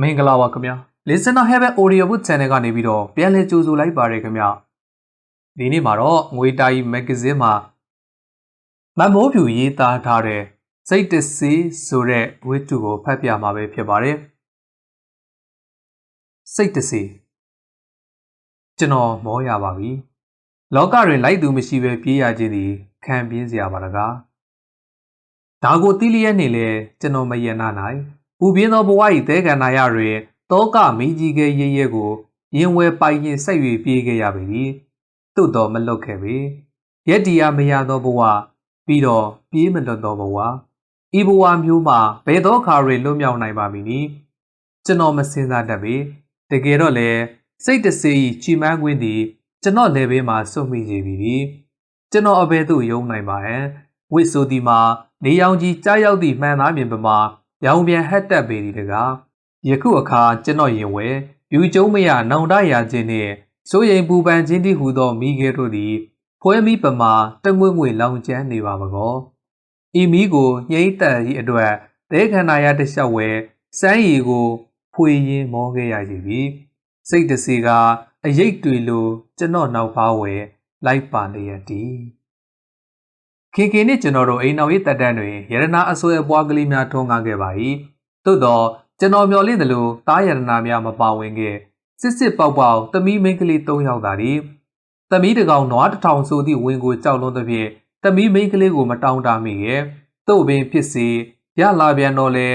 မင်္ဂလာပါခင်ဗျာ Listener Heaven Audio Book Channel ကနေပြီးတော့ပြန်လည်ကြိုဆိုလိုက်ပါရခင်ဗျာဒီနေ့မှာတော့ငွေတာကြီးမဂ္ဂဇင်းမှာမမိုးဖြူရေးသားထားတဲ့စိတ်တစေးဆိုတဲ့ဝိတ္တုကိုဖတ်ပြမှာပဲဖြစ်ပါတယ်စိတ်တစေးကျွန်တော်မောရပါပြီလောကတွင်လိုက်သူမရှိပဲပြေးရခြင်းသည်ခံပြင်းစရာပါတကားဒါကိုတိလျက်နေလေကျွန်တော်မယနာနိုင် ပူပြင်းသောဘဝ၏သဲကန္နာရတွင်တောကမင်းကြီးကဲရဲရဲကိုရင်ဝဲပိုင်ရင်ဆက်၍ပြေးခဲ့ရပေသည်သို့တော်မလွတ်ခဲ့ပေရက်တီယာမရသောဘဝပြီးတော့ပြေးမလွတ်သောဘဝဤဘဝမျိုးမှာဘယ်သောအခါတွင်လွတ်မြောက်နိုင်ပါမည်နည်းကျွန်တော်မစင်စားတတ်ပေတကယ်တော့လေစိတ်တစေးချီမန်းခွင်းသည်ကျွန်တော်လည်းဘေးမှာစွန့်မိကြပြီဒီကျွန်တော်အဘယ်သို့ယုံနိုင်ပါဟဲ့ဝစ်ဆိုဒီမှာနေရောင်ကြီးကြားရောက်သည့်မှန်သားမြင်ပမာ ရောင်ပြန်ဟက်တက်ပေဒီတကားယခုအခါကျွန်တော်ရင်ဝဲယူကျုံမရနောင်တရာခြင်းနှင့်စိုးရိမ်ပူပန်ခြင်းတိဟုသောမိခဲတို့သည်ဖွဲမိပမာတငွေ့ငွေလောင်ကျန်းနေပါမကောဤမီးကိုငိမ့်တက်ဤအတွက်သဲခန္ဓာရတလျှောက်ဝဲစမ်းရည်ကို ဖွေရင်မောခဲ့ရစီပြီစိတ်တစီကအရိတ်တွေလိုကျွန်တော်နောက်ပါဝဲလိုက်ပါလျက်တည် ခေခေနဲ့ကျွန်တော်တို့အိမ်တော်ရေးတက်တန်းတွင်ရတနာအဆွဲအပွားကလေးများထုံးကားခဲ့ပါ၏သို့တော့ကျွန်တော်မျှော်လင့်သလိုတားရတနာများမပါဝင်ခဲ့စစ်စစ်ပေါက်ပေါက်သမီးမိန်းကလေး၃ယောက်သာသည်သမီးတကောင်နွားတစ်ထောင်ဆိုသည့်ဝင်ကိုကြောက်လွန်းသဖြင့်သမီးမိန်းကလေးကိုမတောင်းတမိရဲ့သို့ပင်ဖြစ်စေရလာပြန်တော့လဲ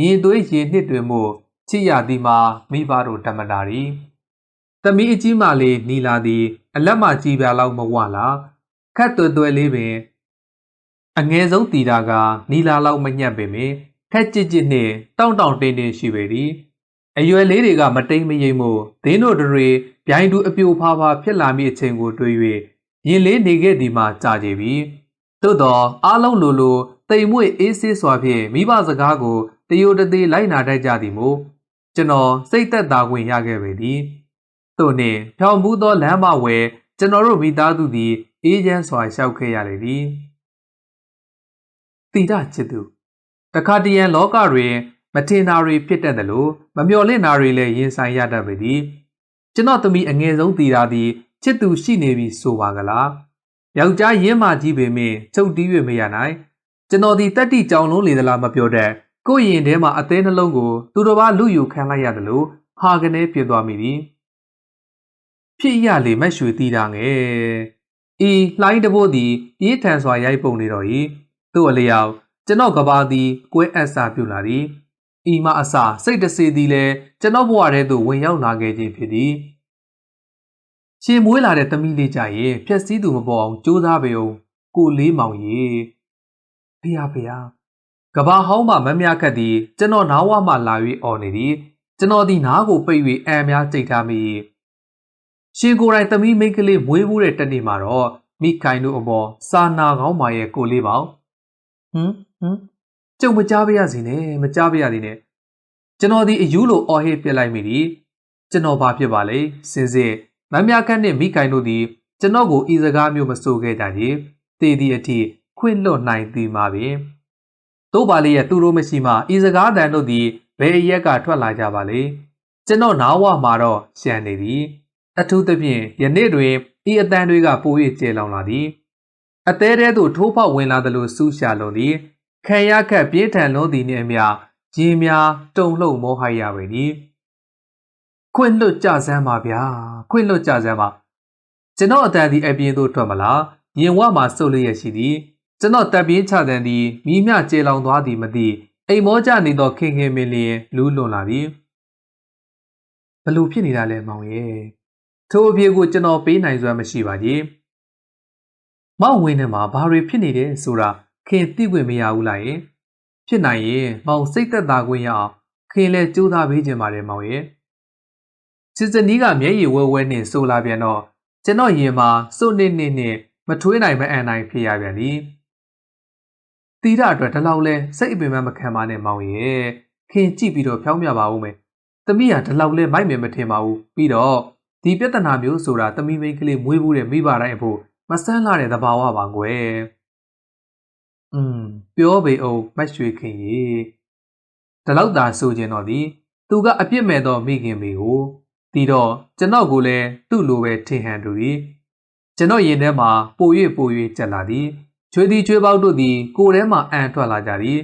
ရင်သွေးရင်နှစ်တွင်မှုချစ်ရသည်မှာမိဘတို့ဓမ္မတာရီသမီးအကြီးမလေးနီလာသည် အလက်မကြီးပြလောက်မဝလားခက်သွဲ့သွဲလေးပင် အငယ်ဆုံးတီတာကနီလာလောက်မညက်ပေမေခက်ကြစ်ကြစ်နှင့်တောင့်တောင့်တင်းတင်းရှိပေသည်အရွယ်လေးတွေကမတိမ်မရိပ်မှုဒင်းတို့တွေဗျိုင်းတူအပြိုဖားဖားဖြစ်လာမိအချိန်ကိုတွေး၍ရင်လေးနေခဲ့သည်မှကြာကြပြီသို့တော့အားလုံးလိုလိုတိမ်မွေ့အေးဆေးစွာဖြင့်မိဘစကားကိုတယိုတသေးလိုက်နာတတ်ကြသည်မို့ကျွန်တော်စိတ်သက်သာခွင့်ရခဲ့ပေသည်သို့နှင့်ဖြောင်မှုသောလမ်းမဝဲကျွန်တော်တို့မိသားစုသည်အေးချမ်းစွာရှောက်ခဲ့ရလေသည် တိဒချစ်သူတခါတရံလောကတွင် မထင်တာတွေဖြစ်တတ်တယ်လို့မမျှော်လင့်တာတွေလည်းရင်ဆိုင်ရတတ်ပေသည်ကျွန်တော်သမီးအငယ်ဆုံးတီတာသည်ချစ်သူရှိနေပြီဆိုပါကလားယောက်ျားရင်းမကြီးပေမင်းချုပ်တီး၍မရနိုင်ကျွန်တော်ဒီတက်တိကြောင်လုံးလေသလားမပြောတတ်ကိုယ့်ရင်ထဲမှာအသေးနှလုံးကိုသူတော်ဘာလူယူခံလိုက်ရတယ်လို့ဟာကနေပြစ်သွားမိသည်ဖြစ်ရလေမက်ရွှေတီတာငယ်ဤလှိုင်းတဘို့သည်အေးထန်စွာရိုက်ပုံနေတော့၏ သူ့အလျောက်ကျွန်တော်ကဘာသည်ကွဲအပ်စာပြုလာသည်ဤမအစစိတ်တစေသည်လည်းကျွန်တော်ဘဝထဲသို့ဝင်ရောက်လာခဲ့ခြင်းဖြစ်သည်ရှင်မွေးလာတဲ့သမီးလေးကြရင်ဖြက်စည်းသူမပေါ်အောင်ကြိုးစားပေအောင်ကိုလေးမောင်ရေဖေဟာဖေဟာကဘာဟောင်းမှမမြခတ်သည်ကျွန်တော်နားဝမှလာ၍អော်နေသည်ကျွန်တော်ဒီနားကိုပိတ်၍အံများကြိတ်ထားမိရှင်ကိုယ်တိုင်သမီးမိန်းကလေးမွေးမှုတဲ့တနေ့မှာတော့မိခိုင်တို့အပေါ်စာနာကောင်းပါရဲ့ကိုလေးပေါ ဟမ်ဟမ်ကျုံမကြားပါရစေနဲ့မကြားပါရစေနဲ့ကျွန်တော်ဒီအယူလိုအော်ဟစ်ပြစ်လိုက်မိသည်ကျွန်တော်ဘာဖြစ်ပါလဲစင်စစ်မမြခတ်နဲ့မိခိုင်တို့သည်ကျွန်တော်ကိုဤစကားမျိုးမဆိုခဲ့ကြကြီးတည်သည့်အထိခွင့်လွတ်နိုင်သည်မှာပင်တို့ပါလေရဲ့သူတို့မရှိမှဤစကားတန်တို့သည်ဘယ်ရက်ကထွက်လာကြပါလေကျွန်တော်နားဝမှာတော့ရှံနေသည်အထူးသဖြင့်ယနေ့တွင်ဤအတန်တွေကပို၍ကျေလောင်လာသည် အသေးတဲသို့ထိုးပေါက်ဝင်လာသလိုစူးရှာလွန်သည်ခံရခက်ပြင်းထန်လွန်သည်နှင့်အမျှရေများတုံလှုပ်မောဟိုက်ရပေသည်ခွင့်လွတ်ကြစမ်းပါဗျာခွင့်လွတ်ကြစမ်းပါကျွန်တော်အတန်ဒီအပြင်သို့ထွက်မလားရင်ဝမှာစုပ်လျက်ရှိသည်ကျွန်တော်တပ်ပြင်းချတဲ့သည်မိမြကျေလောင်သွားသည်မသိအိမ်မောကြနေသောခင်ခင်မင်းလျင်လူးလွန်လာသည်ဘလို့ဖြစ်နေတာလဲမောင်ရဲ့ထိုအပြေကိုကျွန်တော်ပေးနိုင်စွမ်းမရှိပါကြီး မောင်ဝင်းထဲမှာဘာတွေဖြစ်နေတယ်ဆိုတာခင်သိခွင့်မရဘူးလားယင်ဖြစ်နိုင်ရင်မောင်စိတ်သက်သာခွင့်ရအောင်ခင်လည်းကြိုးစားပေးခြင်းပါတယ်မောင်ရဲ့စစ်စနီးကမျက်ရည်ဝဲဝဲနဲ့ဆိုလာပြန်တော့ကျွန်တော်ရင်မှာစုနေနေနဲ့မထွေးနိုင်မအန်နိုင်ဖြစ်ရပြန်သည်တီးရအတွက်ဒီလောက်လဲစိတ်အပင်မမခံပါနဲ့မောင်ရဲ့ခင်ကြည့်ပြီးတော့ဖြောင်းပြပါဦးမယ်သမီးကဒီလောက်လဲမိုက်မယ်မထင်ပါဘူးပြီးတော့ဒီပြဿနာမျိုးဆိုတာသမီးမိန်းကလေးမွေးဘူးတဲ့မိဘတိုင်းအဖို့ မဆန်းလာတဲ့သဘာဝပါကွယ်อืมပြောပေအောင်မတ်ရွှေခင်ရေဒီလောက်သာဆိုခြင်းတော့ဒီသူကအပြစ်မဲ့သောမိခင်မေကိုတီတော့ကျွန်တော်ကိုလည်းသူ့လိုပဲထင်ဟန်တူ၏ကျွန်တော်ရင်ထဲမှာပို၍ပို၍ကြက်လာသည်ချွေးသည်ချွေးပေါက်တို့သည်ကိုယ်ထဲမှအံထွက်လာကြသည်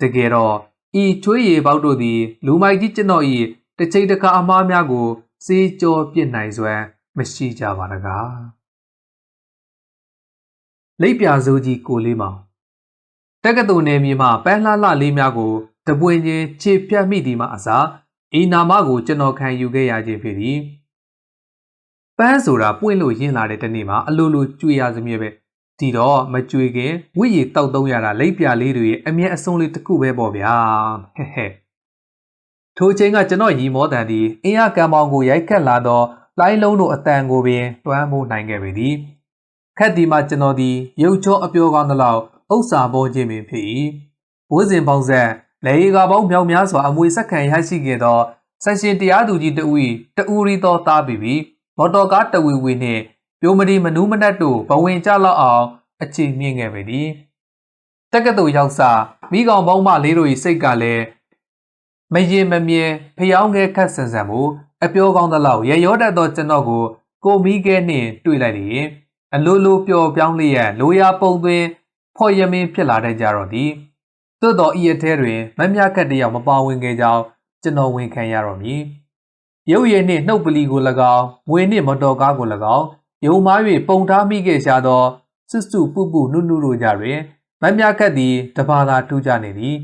တကယ်တော့ဤချွေးရည်ပေါက်တို့သည်လူမိုက်ကြီးကျွန်တော်၏တစ်ချိန်တစ်ခါအမားများကိုစေးကြောပြစ်နိုင်စွမ်းမရှိကြပါတကား လိပ်ပြာစိုးကြီးကိုလေးမောင်တက္ကသိုလ်နယ်မြေမှာပန်းလှလှလေးများကိုတပွင့်ချင်းခြေပြတ်မိသည်မှအစားဤနာမကိုကျွန်တော်ခံယူခဲ့ရခြင်းဖြစ်သည်ပန်းဆိုတာပွင့်လို့ရင်းလာတဲ့တနေ့မှာအလိုလိုကြွေရစမြဲပဲဒီတော့မကြွေခင်ဝိရည်တောက်သုံးရတာလိပ်ပြာလေးတွေရဲ့အမျက်အဆုံးလေးတစ်ခုပဲပေါ့ဗျာဟဲ့ဟဲ့ထိုချိန်ကကျွန်တော်ရီမောတန်သည်အင်းရကံပေါင်းကိုရိုက်ခတ်လာသောလိုင်းလုံးတို့အတန်ကိုပင်တွမ်းမိုးနိုင်ခဲ့ပေသည် ခက်ဒီမှာကျွန်တော်သည်ရုပ်ချောအပြောကောင်းသလောက်ဥစ္စာပေါ်ခြင်းပင်ဖြစ်၏ဘိုးစဉ်ပေါင်းဆက်လေရီကပေါင်းမြောက်များစွာအမွေဆက်ခံရရှိခဲ့သောဆန်ရှင်တရားသူကြီးတဦး၏တဦးရီသောသားပြီးပြီးမော်တော်ကားတဝီဝီနှင့်ပြိုမဒီမနူးမနတ်တို့ဘဝင်ကြလောက်အောင်အချိန်မြင့်ခဲ့ပေသည်တက္ကသိုလ်ရောက်စာမိကောင်ပေါင်းမလေးတို့၏စိတ်ကလည်းမရင်မမြဲဖျောင်းငယ်ခတ်ဆန်ဆန်မှုအပြောကောင်းသလောက်ရရောတတ်သောကျွန်တော်ကိုကိုမီးကဲနှင့်တွေ့လိုက်လျင် အလိုလိုပျော်ပြောင်းလျက်လိုရာပုံသွင်းဖော်ရမင်းဖြစ်လာတဲ့ကြတော့သည်သို့တော်ဤအထဲတွင်မမြခတ်တယောက်မပါဝင်ခဲ့ကြောင်းကျွန်တော်ဝန်ခံရတော့မည်ရုပ်ရည်နှင့်နှုတ်ပလီကို၎င်းငွေနှင့်မတော်ကားကို၎င်းယုံမား၍ပုံထားမိခဲ့ရှာသောစွတ်စွပုပုနုနုတို့ကြတွင်မမြခတ်သည်တပါးသာထူးကြနေသည်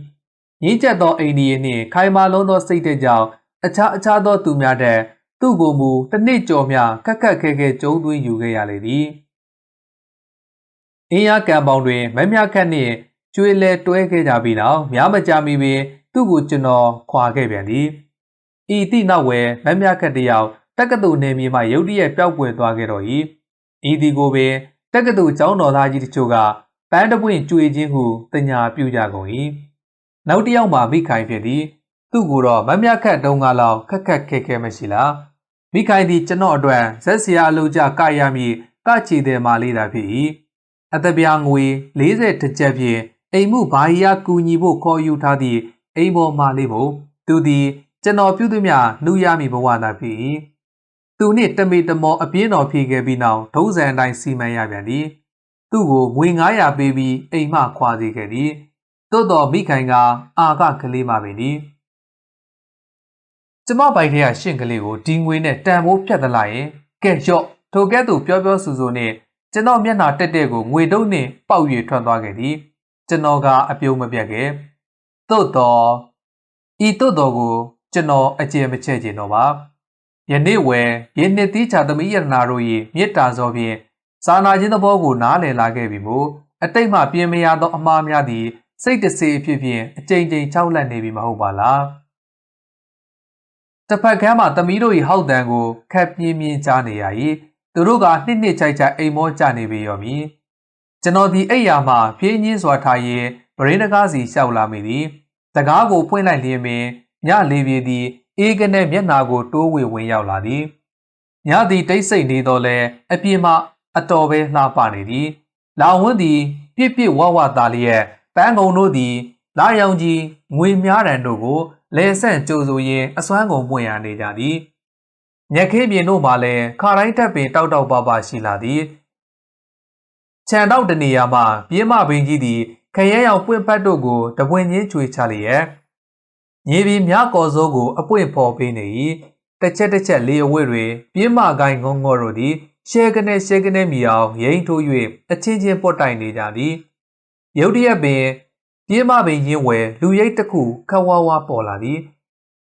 ငင်းကျက်သောအိန္ဒိယနှင့်ခိုင်မာလုံးသောစိတ်တဲ့ကြောင့်အခြားအခြားသောသူများတဲ့သူ့ကိုမူတစ်နှစ်ကျော်မြခက်ခက်ခဲခဲကျုံသွင်းယူခဲ့ရလေသည် အင်းရကံပေါင်းတွင်မမြခတ်နှင့်ကျွေးလဲတွဲခဲ့ကြပြီးနောက်များမကြာမီပင်သူ့ကိုကျွန်တော်ခွာခဲ့ပြန်သည်ဤသည့်နောက်ဝဲမမြခတ်တယောက်တက္ကသိုလ်နယ်မြေမှရုတ်တရက်ပျောက်ကွယ်သွားခဲ့တော့၏ဤသည်ကိုပင်တက္ကသိုလ်ကျောင်းတော်သားကြီးတချို့ကပန်းတပွင့်ကြွေခြင်းဟုတညာပြုကြကုန်၏နောက်တစ်ယောက်မှမိခိုင်ဖြစ်သည်သူ့ကိုတော့မမြခတ်တုံးကလောက်ခက်ခက်ခဲခဲမရှိလားမိခိုင်သည်ကျွန်တော်အတွက်ဇက်စရာအလုပ်ကြကရမည်ကချီတဲ့မာလေးသာဖြစ်၏ အသက်ပြားငွေ40တစ်ချက်ဖြင့်အိမ်မှုဘာဟီယာကူညီဖို့ခေါ်ယူထားသည့်အိမ်ပေါ်မာလေးမို့သူသည်ကျွန်တော်ပြုသည်များနှူးရမည်ဘဝသာဖြစ်၏သူနှင့်တမေတမောအပြင်းတော်ဖြေခဲ့ပြီးနောက်ဒုံးစံအတိုင်းစီမံရပြန်သည်သူ့ကိုငွေ900ပေးပြီးအိမ်မှခွာစေခဲ့သည်သို့တော်မိခိုင်ကအာကကလေးမှပင်သည်ကျမပိုင်ထဲကရှင့်ကလေးကိုဒီငွေနဲ့တန်ဖိုးဖြတ်သလိုက်ရင်ကဲရော့ထိုကဲ့သို့ပြောပြောဆူဆူနဲ့ ကျွန်တော်မျက်နှာတက်တဲ့ကိုငွေတုံးနဲ့ပေါက်၍ထွက်သွားခဲ့သည်ကျွန်တော်ကအပြုံးမပြတ်ခဲ့သို့တော်ဤသို့တော်ကို ကျွန်တော်အကျေမချဲ့ကျင်တော့ပါယနေ့ဝယ်ယနေ့တိချာသမီးယရနာတို့၏မေတ္တာဇောဖြင့်စာနာခြင်းသဘောကိုနားလည်လာခဲ့ပြီမို့အတိတ်မှပြင်မရသောအမှားများသည်စိတ်တစေအဖြစ်ဖြင့်အကြိမ်ကြိမ်ချောက်လက်နေပြီမဟုတ်ပါလားတစ်ဖက်ကမ်းမှာသမီးတို့၏ဟောက်တန်ကိုခက်ပြင်းပြင်းကြားနေရ၏ သူတို့ကနှစ်နှစ်ချိုက်ချိုက်အိမ်မောကြနေပြီရောမည်ကျွန်တော်ဒီအိယာမှဖြင်းချင်းစွာထားရင်ဗရင်းတကားစီလျှောက်လာမိသည်တကားကိုဖွင့်လိုက်လျင်ပင်ညလေးပြေသည်အေးကနဲ့မျက်နာကိုတိုးဝေဝင်ရောက်လာသည်ညသည်တိတ်ဆိတ်နေတော့လဲအပြင်းမှအတော်ပဲလှပနေသည်လောင်ဝန်းသည်ပြစ်ပြစ်ဝဝသားလျက်ပန်းကုံတို့သည်လာရောင်ကြီးငွေများတန်တို့ကိုလဲဆန့်ကြိုဆိုရင်းအစွမ်းကုန်ပွင့်ရနေကြသည် မြက်ခေးပြင်တို့မှလည်းခါတိုင်းတက်ပင်တောက်တောက်ပပရှိလာသည်ခြံတော့တနေရာမှာပြင်းမပင်ကြီးသည်ခရဲရောင်ပွင့်ဖတ်တို့ကိုတပွင့်ချင်းချွေချလျက်မြေပြီးမြကော်စိုးကိုအပွင့်ဖော်ပေးနေ၏တစ်ချက်တစ်ချက်လေးအဝတ်တွေပြင်းမကိုင်းငုံငေါ်တို့သည်ရှဲကနေရှဲကနေမီအောင်ရိမ့်ထိုး၍အချင်းချင်းပွတ်တိုင်နေကြသည်ရုတ်တရက်ပင်ပြင်းမပင်ရင်းဝဲလူရိတ်တစ်ခုခဝဝပေါ်လာသည်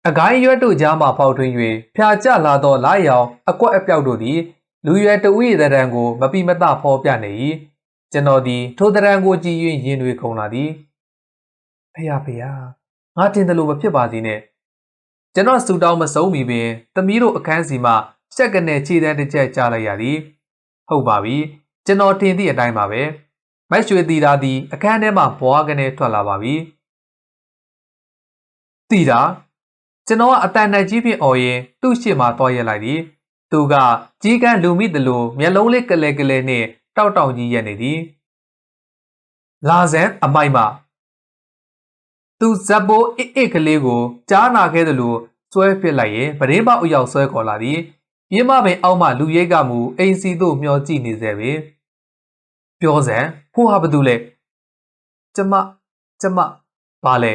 အကိုင်းရွက်တို့ကြားမှပေါထွင်း၍ဖြာကျလာသောလာရောင်အကွက်အပြောက်တို့သည်လူရွယ်တဦး၏တရံကိုမပိမတဖော်ပြနေ၏ကျွန်တော်သည်ထိုတရံကိုကြည့်၍ရင်တွေခုန်လာသည်ဖေယဖေယငါတင်တယ်လို့မဖြစ်ပါသေးနဲ့ကျွန်တော်စူတောင်းမဆုံးမီပင်သမီးတို့အခန်းစီမှစက်ကနေခြေတန်းတစ်ချက်ကြားလိုက်ရသည်ဟုတ်ပါပြီကျွန်တော်တင်သည့်အတိုင်းပါပဲမိုက်ရွှေတီတာသည်အခန်းထဲမှဘွားကနေထွက်လာပါပြီတီတာ ကျွန်တော်ကအတန်တန်ကြီးဖြင့်អော်ရင်သူ့ရှေ့မှာတွားရက်လိုက်သည်သူကကြီးကန်းလူမိတလူမျက်လုံးလေးကလဲကလဲနှင့်တောက်တောက်ကြီးရက်နေသည်လာဇန်အမိုက်မှသူဇက်ပိုးအစ်အစ်ကလေးကိုကြားနာခဲ့သလိုစွဲပစ်လိုက်ရင်ပရင်းပေါက်အရောက်ဆွဲခေါ်လာသည်ပြင်းမပင်အောက်မှလူရိတ်ကမူအိမ်စီသို့မျောကြည့်နေစေပင်ပြောစံဖိုးဟာဘသူလဲကျမကျမဘာလဲ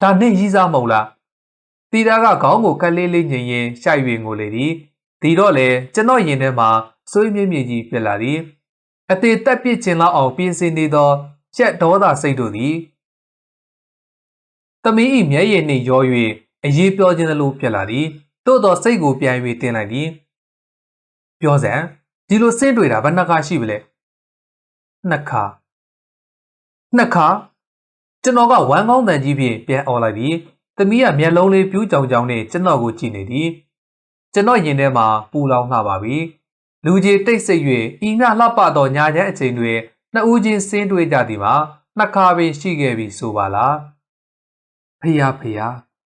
ဒါနဲ့ရီးစားမဟုတ်လား တီတာကခေါင်းကိုကက်လေးလေးညင်ရင်ရှိုက်၍ငိုလေသည်ဒီတော့လေကျွန်တော်ရင်ထဲမှာဆွေးမြင့်မြင့်ကြီးဖြစ်လာသည်အသေးတက်ပစ်ခြင်းလောက်အောင်ပြင်ဆင်နေသောချက်ဒေါသစိတ်တို့သည်သမီး၏မျက်ရည်နှင့်ရော၍အရေးပြောခြင်းလိုဖြစ်လာသည်သို့သောစိတ်ကိုပြန်၍တင်လိုက်သည်ပြောစံဒီလိုဆင်းတွေ့တာဘယ်နှခါရှိပြီလဲနှစ်ခါနှစ်ခါကျွန်တော်ကဝမ်းကောင်းတန်ကြီးဖြင့်ပြန်អော်လိုက်ပြီး သမီးကမျက်လုံးလေးပြူးကြောင်ကြောင်နဲ့ကျွန်တော်ကိုကြည့်နေသည်ကျွန်တော်ရင်ထဲမှာပူလောင်လှပါပြီလူကြီးတိတ်ဆိတ်၍ဤငှလှပသောညာချမ်းအချိန်တွင်နှစ်ဦးချင်းဆင်းတွေ့ကြသည်မှာနှစ်ခါပင်ရှိခဲ့ပြီဆိုပါလားဖေယားဖေယား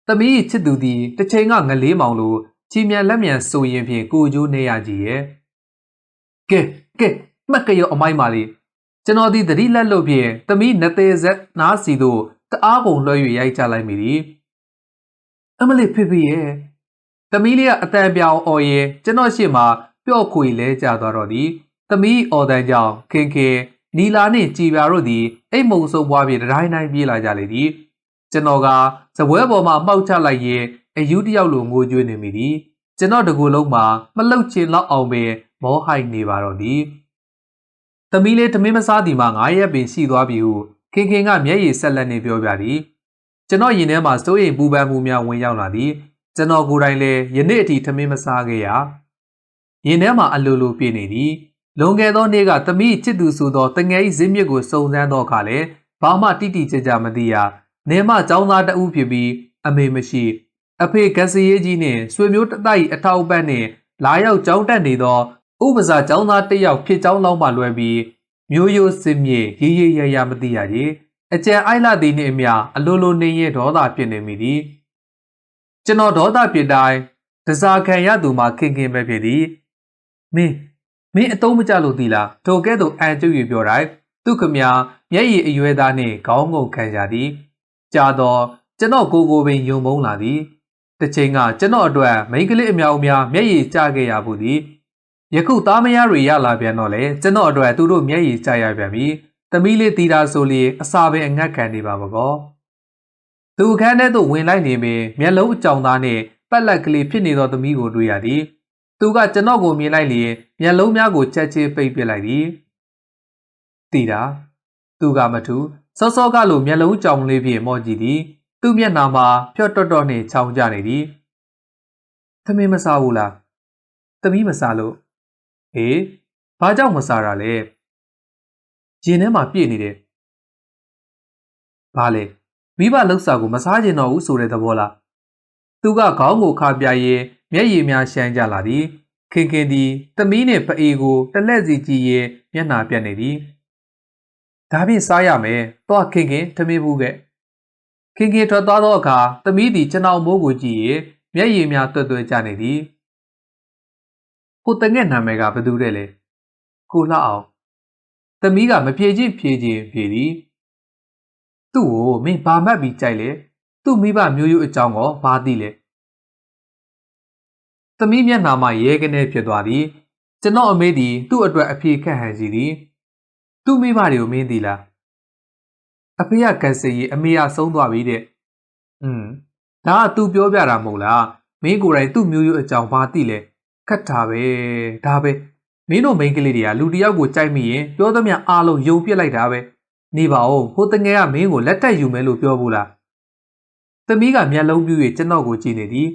သမီးချစ်သူသည်တစ်ချိန်ကငလေးမောင်လိုချီမြန်လက်မြန်ဆိုရင်ဖြင့်ကိုကျိုးနေရကြည်ရဲ့ကဲကဲမှတ်ကရောအမိုင်းပါလေကျွန်တော်ဒီသတိလက်လို့ဖြင့်သမီးနသေးဆက်နားစီတို့တအားကုန်လွှဲ၍ရိုက်ချလိုက်မိသည် အမလေးဖေဖေရဲ့သမီးလေးကအတန်ပြောင်အော်ရဲကျွန်တော်ရှေ့မှာပျော့ခွေလဲကြသွားတော့သည်သမီးအော်တန်းကြောင့်ခင်ခင်နီလာနှင့်ကြည်ပြာတို့သည်အိတ်မုံဆုံးပွားပြီးတိုင်းတိုင်းပြေးလာကြလေသည်ကျွန်တော်ကဇပွဲပေါ်မှာမှောက်ချလိုက်ရင်အယူတယောက်လိုငိုကြွေးနေမိသည်ကျွန်တော်တကူလုံးမှာမလှုပ်ချင်လောက်အောင်ပင်မောဟိုက်နေပါတော့သည်သမီးလေးသမင်းမစားသည်မှာငါးရက်ပင်ရှိသွားပြီဟုခင်ခင်ကမျက်ရည်ဆက်လက်နေပြောပြသည် ကျွန်တော်ရင်ထဲမှာစိုးရိမ်ပူပန်မှုများဝင်ရောက်လာသည်ကျွန်တော်ကိုယ်တိုင်လည်းယနေ့အထိသမင်းမစားခဲ့ရရင်ထဲမှာအလိုလိုပြည့်နေသည်လွန်ခဲ့သောနေ့ကသမီးချစ်သူဆိုသောတငယ်၏ဇင်းမြစ်ကိုစုံစမ်းသောအခါလည်းဘာမှတိတိကျကျမသိရနေမចောင်းသားတဦးဖြစ်ပြီးအမေမရှိအဖေကက်စရေးကြီးနှင့်ဆွေမျိုးတတိုက်အထောက်ပံ့နှင့်လာရောက်ကြောင်းတက်နေသောဥပစာចောင်းသားတစ်ယောက်ဖြစ်ကြောင်းလောက်မှလွယ်ပြီးမျိုးရိုးစင်မြေရေးရေးရရမသိရကြီး အကျံအိုက်လာသည်နှင့်အမျှအလိုလိုနေရင်ဒေါသဖြစ်နေမိသည်ကျွန်တော်ဒေါသဖြစ်တိုင်းတစားခံရသူမှခင်ခင်ပဲဖြစ်သည်မင်းမင်းအတုံးမကြလို့သီလားထိုကဲ့သို့အန်ကျုပ်ရပြောတိုင်းသူခမမျက်ရည်အရွယ်သားနှင့်ခေါင်းငုံခံကြသည်ကြာတော့ကျွန်တော်ကိုကိုပင်ယုံမုန်းလာသည်တစ်ချိန်ကကျွန်တော်အတွက်မိန်းကလေးအများအများမျက်ရည်ကျခဲ့ရဘူးသည်ယခုသားမယားတွေရလာပြန်တော့လေကျွန်တော်အတွက်သူတို့မျက်ရည်ကျရပြန်ပြီ သမီးလေးတီတာဆိုလေအစာပင်အငတ်ခံနေပါမကောသူအခန်းထဲသို့ဝင်လိုက်နေပင်မျက်လုံးအကြောင်သားနှင့်ပက်လက်ကလေးဖြစ်နေသောသမီးကိုတွေ့ရသည်သူကကျွန်တော်ကိုမြင်လိုက်လျင်မျက်လုံးများကိုချက်ချင်းပိတ်ပစ်လိုက်သည်တီတာသူကမထူစောစောကလိုမျက်လုံးကြောင်လေးဖြင့်မော့ကြည့်သည် သူ့မျက်နှာမှာဖြော့တော့တော့နှင့်ချောင်းကြနေသည်သမင်းမစားဘူးလားသမီးမစားလို့ဟေးဘာကြောင့်မစားတာလဲ ရင်ထဲမှာပြည့်နေတယ်ဘာလဲမိဘလှုပ်စာကိုမစားကျင်တော့ဘူးဆိုတဲ့သဘောလားသူကခေါင်းကိုခါပြရဲမျက်ရည်များရှမ်းကြလာသည်ခင်ခင်သည်သမီးနှင့်ဖအေကိုတလက်စီကြည့်ရဲမျက်နှာပြတ်နေသည်ဒါဖြင့်စားရမယ်တော့ခင်ခင်ထမင်းဘူးကဲခင်ခင်ထွက်သွားသောအခါသမီးသည်ကျွန်တော်မိုးကိုကြည့်ရဲမျက်ရည်များတွတ်တွတ်ကြနေသည်ကိုတငက်နာမည်ကဘယ်သူတဲ့လဲကိုလှအောင် သမီးကမဖြေချင်းဖြေချင်းဖြေသည်သူ့ကိုမင်းဘာမှတ်ပြီးကြိုက်လဲသူ့မိဘမျိုးရိုးအကြောင်းကောဘာသိလဲသမီးမျက်နှာမှာရဲကနေဖြစ်သွားသည်ကျွန်တော်အမေသည်သူ့အတွက်အဖြေခန့်ဟန်စီသည်သူ့မိဘတွေကိုမင်းသိလားအဖေကကန်ဆယ်ကြီးအမေကဆုံးသွားပြီတဲ့อืมဒါက तू ပြောပြတာမဟုတ်လားမင်းကိုယ်တိုင်သူ့မျိုးရိုးအကြောင်းဘာသိလဲခတ်တာပဲဒါပဲ မင်းတို့မိန်းကလေးတွေကလူတယောက်ကိုကြိုက်မိရင်ပြောသမျှအားလုံးယုံပြစ်လိုက်တာပဲနေပါဦးဟိုတငယ်ကမင်းကိုလက်ထက်ယူမယ်လို့ပြောဘူးလားသမီးကမျက်လုံးပြူ၍ကျွန်တော်ကိုကြည့်နေသည်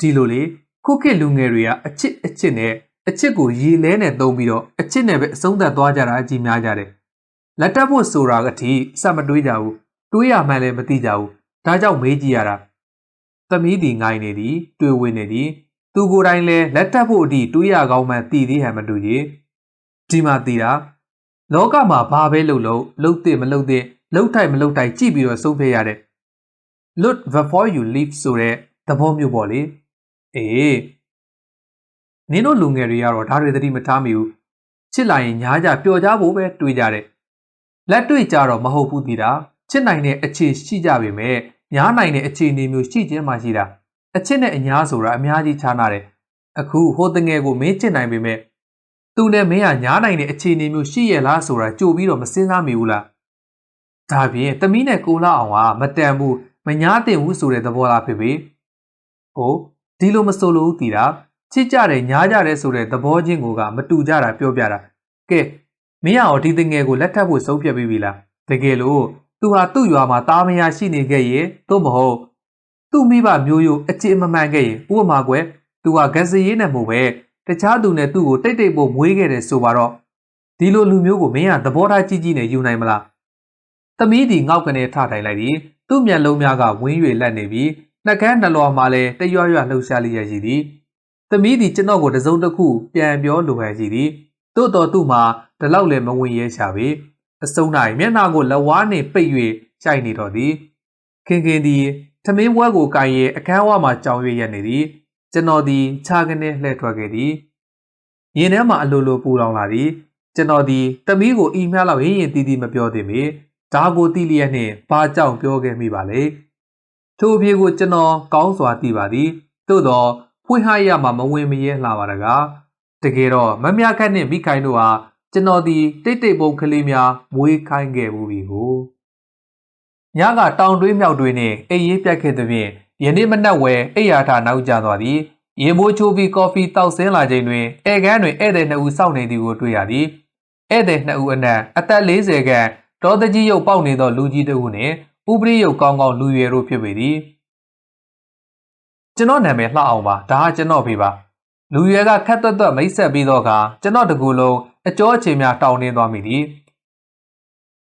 ဒီလိုလေခုခေတ်လူငယ်တွေကအချစ်အချစ်နဲ့အချစ်ကိုရေလဲနဲ့သုံးပြီးတော့အချစ်နဲ့ပဲအဆုံးသတ်သွားကြတာအကြီးများကြတယ်လက်တက်ဖို့ဆိုတာကတိစမတွေးကြဘူးတွေးရမှန်းလည်းမသိကြဘူးဒါကြောင့်မေးကြည့်ရတာသမီးဒီငိုင်းနေသည် တွေ့ဝင်နေသည် သူကိုယ်တိုင်လည်းလက်တက်ဖို့အထိတွေးရကောင်းမှတည်သေးဟန်မတူကြီးဒီမှာတည်တာလောကမှာဘာပဲလုပ်လို့လှုပ်တဲ့မလှုပ်တဲ့လှုပ်ထိုက်မလှုပ်ထိုက်ကြည့်ပြီးတော့ဆုံးဖြတ်ရတဲ့ look before you leave ဆိုတဲ့သဘောမျိုးပေါ့လေအေးနင်းတို့လူငယ်တွေကတော့ဒါတွေသတိမထားမိဘူးချစ်လိုက်ရင်ညားကြပျော်ကြဖို့ပဲတွေးကြတယ်လက်တွေ့ကြတော့မဟုတ်ဘူးတည်တာချစ်နိုင်တဲ့အခြေရှိကြပေမဲ့ညားနိုင်တဲ့အခြေအနေမျိုးရှိခြင်းမှရှိတာ အချစ်နဲ့အညာဆိုတာအများကြီးခြားနာတယ်အခုဟိုတငယ်ကိုမင်းချစ်နိုင်ပေမဲ့သူနဲ့မင်းကညားနိုင်တဲ့အခြေအနေမျိုးရှိရလားဆိုတာကြိုပြီးတော့မစဉ်းစားမိဘူးလားဒါပြင်သမီးနဲ့ကိုလာအောင်ကမတန်ဘူးမညားတင်ဘူးဆိုတဲ့သဘောလားဖြစ်ပြီဟိုဒီလိုမဆိုလို့တည်တာချစ်ကြတယ်ညားကြတယ်ဆိုတဲ့သဘောချင်းကိုကမတူကြတာပြောပြတာကဲမင်းရောဒီတငယ်ကိုလက်ထပ်ဖို့ဆုံးဖြတ်ပြီးပြီလားတကယ်လို့သူဟာသူ့ရွာမှာတာမယာရှိနေခဲ့ရင်သို့မဟုတ် သူ့မိဘမျိုးရိုးအခြေမမှန်ခဲ့ရင်ဥပမာကွယ်သူကဂက်စရေးနဲ့မို့ပဲတခြားသူနဲ့သူ့ကိုတိတ်တိတ်ပို့မွေးခဲ့တယ်ဆိုပါတော့ဒီလိုလူမျိုးကိုမင်းကသဘောထားကြီးကြီးနဲ့ယူနိုင်မလားသမီးဒီငေါက်ကနေထထိုင်လိုက်ပြီးသူ့မျက်လုံးများကဝင်း၍လက်နေပြီးနှကန်းနှလွာမှာလည်းတရွရွလှုပ်ရှားလျက်ရှိသည်သမီးဒီကျွန်တော်ကိုတစုံတစ်ခုပြန်ပြောလိုဟန်ရှိသည်သို့တော်သူ့မှာဒီလောက်လည်းမဝင်ရဲချပြီအစုံ၌မျက်နှာကိုလက်ဝါးနှင့်ပိတ်၍ရှိုက်နေတော်သည်ခင်ခင်သည် သမင်းဘွဲကိုကိုင်ရဲ့အခန်းဝမှာကြောင်ရွရက်နေသည်ကျွန်တော်သည်ခြာကနေလှည့်ထွက်ခဲ့သည်ရင်ထဲမှာအလိုလိုပူလောင်လာသည်ကျွန်တော်သည်တမီးကိုအီမျှလောက်ရင်းရင်တီးတီးမပြောသေးပေဒါကိုတီးလျက်နှင့်ဘာကြောင့်ပြောခဲ့မိပါလဲထိုအပြေကိုကျွန်တော်ကောင်းစွာသိပါသည်သို့တော့ဖွင့်ဟရမှာမဝင်မရဲလှပါတကားတကယ်တော့မမြခတ်နှင့်မိခိုင်တို့ဟာကျွန်တော်ဒီတိတ်တိတ်ပုံကလေးများမွေးခိုင်းခဲ့မှုပြီကို ညကတောင်တွေးမြောက်တွေးနှင့်အိပ်ရေးပြတ်ခဲ့သဖြင့်ယနေ့မနက်ဝဲအိပ်ရာထနောက်ကျသွားသည်ရေမိုးချိုးပြီးကော်ဖီတောက်ဆင်းလာချိန်တွင်ဧကန်းတွင်ဧည့်သည်နှစ်ဦးစောင့်နေသည်ကိုတွေ့ရသည်ဧည့်သည်နှစ်ဦးအနက်အသက်40ခန့်ဒေါ်တကြီးရုပ်ပေါက်နေသောလူကြီးတစ်ဦးနှင့်ဥပရိယုတ်ကောင်းကောင်းလူရွယ်တို့ဖြစ်ပေသည်ကျွန်တော်နာမည်လှအောင်ပါဒါကကျွန်တော်ဖေပါလူရွယ်ကခက်သွက်သွက်မိတ်ဆက်ပြီးတော့ကကျွန်တော်တကူလုံးအကျော်အခြေများတောင်းနေသွားမိသည်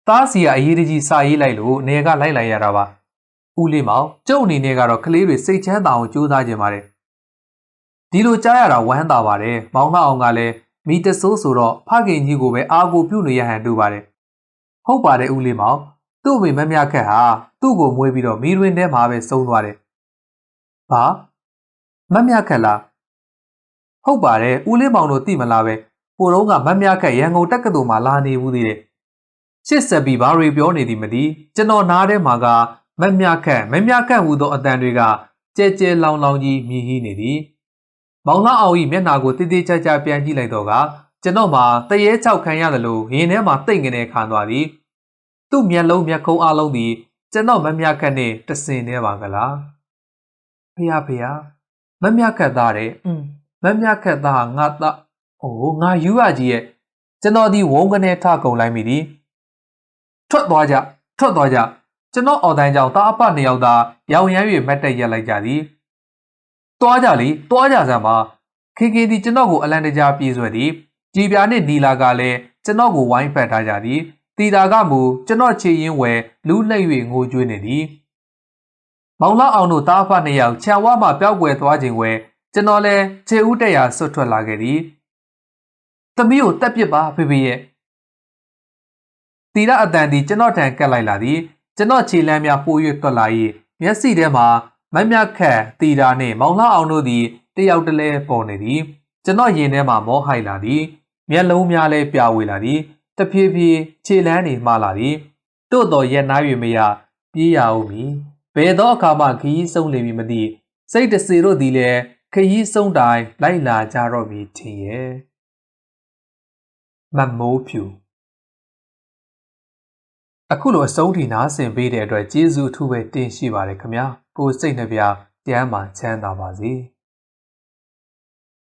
သားစီကအရေးတကြီးစာရေးလိုက်လို့နေကလိုက်လိုက်ရတာပါဦးလေးမောင်ကျုပ်အနေနဲ့ကတော့ကလေးတွေစိတ်ချမ်းသာအောင်ကြိုးစားကြပါတယ်ဒီလိုကြားရတာဝမ်းသာပါတယ်မောင်နှအောင်ကလည်းမိတဆိုးဆိုတော့ဖခင်ကြီးကိုပဲအားကိုပြုနေရဟန်တူပါတယ်ဟုတ်ပါတယ်ဦးလေးမောင်သူ့အမေမမြခက်ဟာသူ့ကိုမွေးပြီးတော့မိတွင်ထဲမှာပဲဆုံးသွားတယ်ဘာမမြခက်လားဟုတ်ပါတယ်ဦးလေးမောင်တို့သိမလားပဲပိုတော့ကမမြခက်ရန်ကုန်တက္ကသိုလ်မှာလာနေဘူးသေးတယ် ရှစ်ဆက်ပြီးဘာတွေပြောနေသည်မသိကျွန်တော်နားထဲမှာကမမြခက်မမြခက်ဟူသောအတန်တွေကကြဲကြဲလောင်လောင်ကြီးမြည်ဟီးနေသည်မောင်လှအောင်၏မျက်နှာကိုတိတိကျကျပြန်ကြည့်လိုက်တော့ကကျွန်တော်မှာတရေချောက်ခံရတယ်လို့ရင်ထဲမှာတိတ်ငနေခံသွားသည်သူ့မျက်လုံးမျက်ခုံးအလုံးသည်ကျွန်တော်မမြခက်နဲ့တဆင်နေပါကလားဖေရဖေရမမြခက်သားတဲ့อืมမမြခက်သားငါသားအိုးငါယူရကြီးရဲ့ကျွန်တော်ဒီဝုန်းကနေထကုန်လိုက်မိသည် ထွက်သွားကြထွက်သွားကြကျွန်တော်အော်တန်းကြောင့်တာအပနှစ်ယောက်သာရောင်ရမ်း၍မတ်တက်ရက်လိုက်ကြသည်သွားကြလေသွားကြစမ်းပါခေခေသည်ကျွန်တော်ကိုအလန်တကြားပြေးဆွဲသည်ကြည်ပြာနှင့်နီလာကလည်းကျွန်တော်ကိုဝိုင်းဖက်ထားကြသည်တီတာကမူကျွန်တော်ချေရင်ဝယ်လူးလှိပ်၍ငိုကြွေးနေသည်မောင်လာအောင်တို့တာအဖနှစ်ယောက်ခြံဝါမှပျောက်ကွယ်သွားခြင်းဝယ်ကျွန်တော်လည်းခြေဦးတက်ရာဆွတ်ထွက်လာခဲ့သည်သမီးကိုတက်ပစ်ပါဖေဖေရဲ့ တီရအတန်ဒီကျွန်တော်ထံကပ်လိုက်လာသည်ကျွန်တော်ခြေလမ်းများပိုး၍တွက်လာ၏မျက်စိထဲမှာမမြခက်တီတာနှင့်မောင်လှအောင်တို့သည်တယောက်တလဲပေါ်နေသည်ကျွန်တော်ရင်ထဲမှာမောဟိုက်လာသည်မျက်လုံးများလည်းပြဝေလာသည်တဖြည်းဖြည်းခြေလမ်းတွေမှားလာသည်တို့တော်ရက်နား၍မရပြေးရအောင်မီဘယ်သောအခါမှခရီးဆုံးနေပြီမသိစိတ်တစေတို့သည်လည်းခရီးဆုံးတိုင်းလိုက်လာကြတော့မည်ထင်ရဲ့မမိုးဖြူ အခုလိုအဆုံးထိနားဆင်ပေးတဲ့အတွက်ကျေးဇူးအထူးပဲတင်ရှိပါတယ်ခင်ဗျာကိုစိတ်နှပြတရားမှချမ်းသာပါစေ။